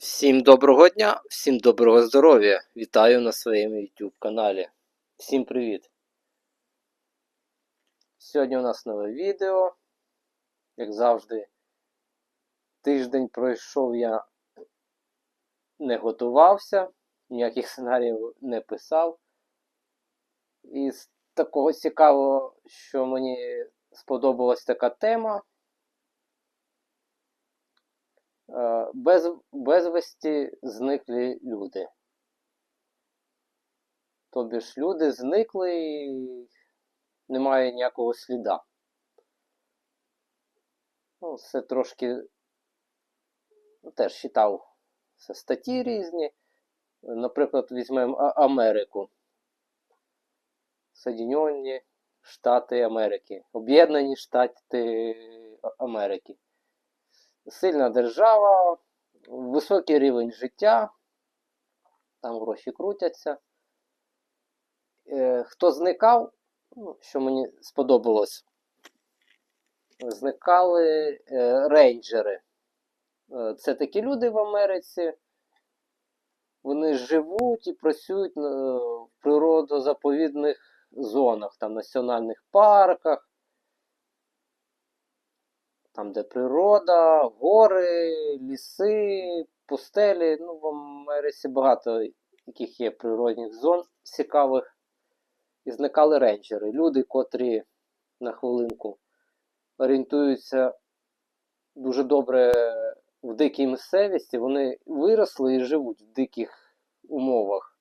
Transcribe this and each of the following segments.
Всім доброго дня, всім доброго здоров'я. Вітаю на своєму YouTube каналі. Всім привіт! Сьогодні у нас нове відео. Як завжди, тиждень пройшов я не готувався, ніяких сценаріїв не писав. І з такого цікавого, що мені сподобалась така тема. Е, Без, безвісті зниклі люди. Тобі ж люди зникли і немає ніякого сліда. Ну, це трошки ну, теж читав це статті різні. Наприклад, візьмемо Америку. Соединені Штати Америки. Об'єднані Штати Америки сильна держава, високий рівень життя, там гроші крутяться. Е, Хто зникав, ну, що мені сподобалось, зникали е, рейнджери. Е, Це такі люди в Америці. Вони живуть і працюють в природозаповідних зонах, там, національних парках там, де природа, гори, ліси, пустелі. Ну, в Америці багато яких є природних зон цікавих. І зникали рейнджери. Люди, котрі на хвилинку орієнтуються дуже добре в дикій місцевості, вони виросли і живуть в диких умовах.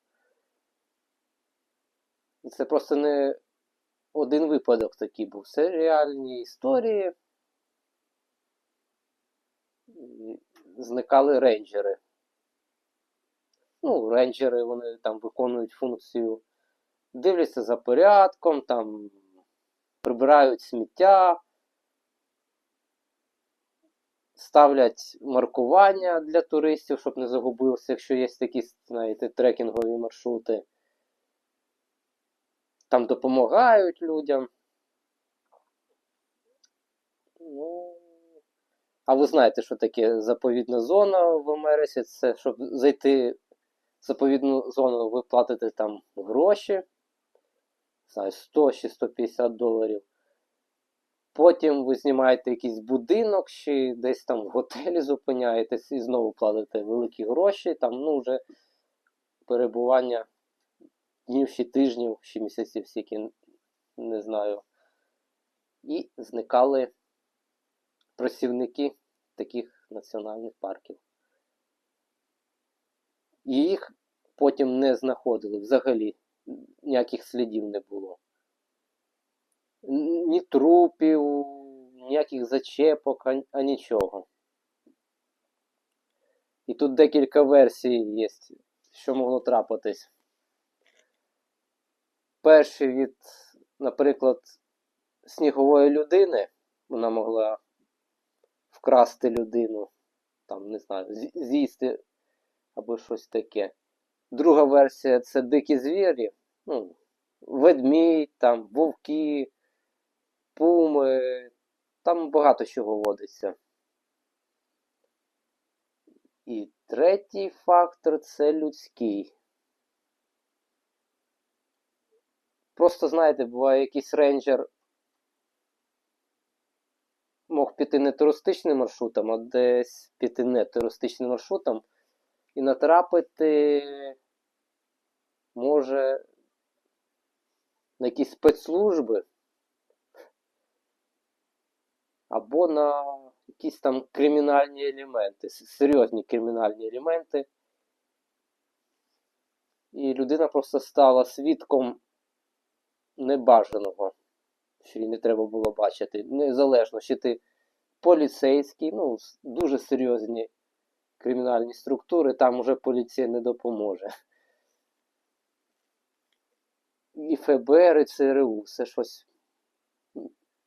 І це просто не один випадок такий був. Це реальні історії і зникали рейнджери. Ну, рейнджери вони там виконують функцію, дивляться за порядком, там прибирають сміття, ставлять маркування для туристів, щоб не загубився, якщо є такі, знаєте, трекінгові маршрути. Там допомагають людям. Ну, а ви знаєте, що таке заповідна зона в Америці? Це щоб зайти в заповідну зону, ви платите там гроші, знаю, 100 чи 150 доларів. Потім ви знімаєте якийсь будинок, чи десь там в готелі зупиняєтесь і знову платите великі гроші. Там ну, вже перебування днів чи тижнів, чи місяців, скільки не знаю. І зникали працівники таких національних парків. І їх потім не знаходили взагалі. Ніяких слідів не було. Ні трупів, ніяких зачепок, а, а нічого. І тут декілька версій є, що могло трапитись. Перший від, наприклад, снігової людини. Вона могла вкрасти людину, там, не знаю, з'їсти або щось таке. Друга версія це дикі звірі, ну, ведмідь, там, вовки, пуми, там багато чого водиться. І третій фактор це людський. Просто, знаєте, буває якийсь рейнджер мог піти не туристичним маршрутом, а десь піти не туристичним маршрутом і натрапити може на якісь спецслужби або на якісь там кримінальні елементи, серйозні кримінальні елементи. І людина просто стала свідком небажаного, що їй не треба було бачити. Незалежно, чи ти поліцейський, ну, дуже серйозні кримінальні структури, там уже поліція не допоможе. І ФБР, і ЦРУ, це щось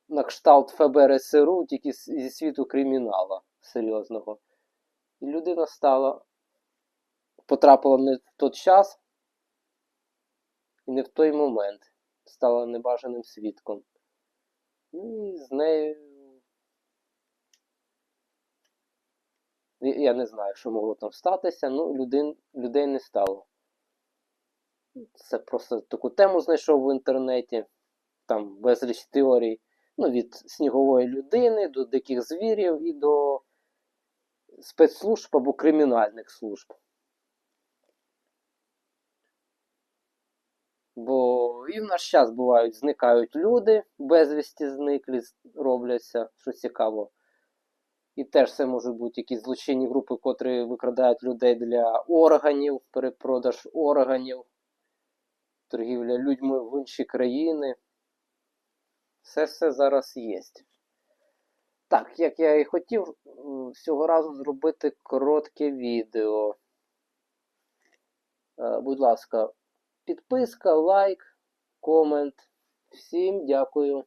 на кшталт ФБР і ЦРУ, тільки зі світу кримінала серйозного. І людина стала, потрапила не в той час і не в той момент. Стала небажаним свідком. І з нею я не знаю, що могло там статися, ну людей, людей не стало. Це просто таку тему знайшов в інтернеті, там безліч теорій. Ну, від снігової людини до диких звірів і до спецслужб або кримінальних служб. Бо і в наш час бувають, зникають люди, безвісті зниклі, робляться, що цікаво. І теж це можуть бути якісь злочинні групи, котрі викрадають людей для органів, перепродаж органів, торгівля людьми в інші країни. Все все зараз є. Так, як я і хотів цього разу зробити коротке відео. Е, Будь ласка, підписка, лайк, комент. Всім дякую.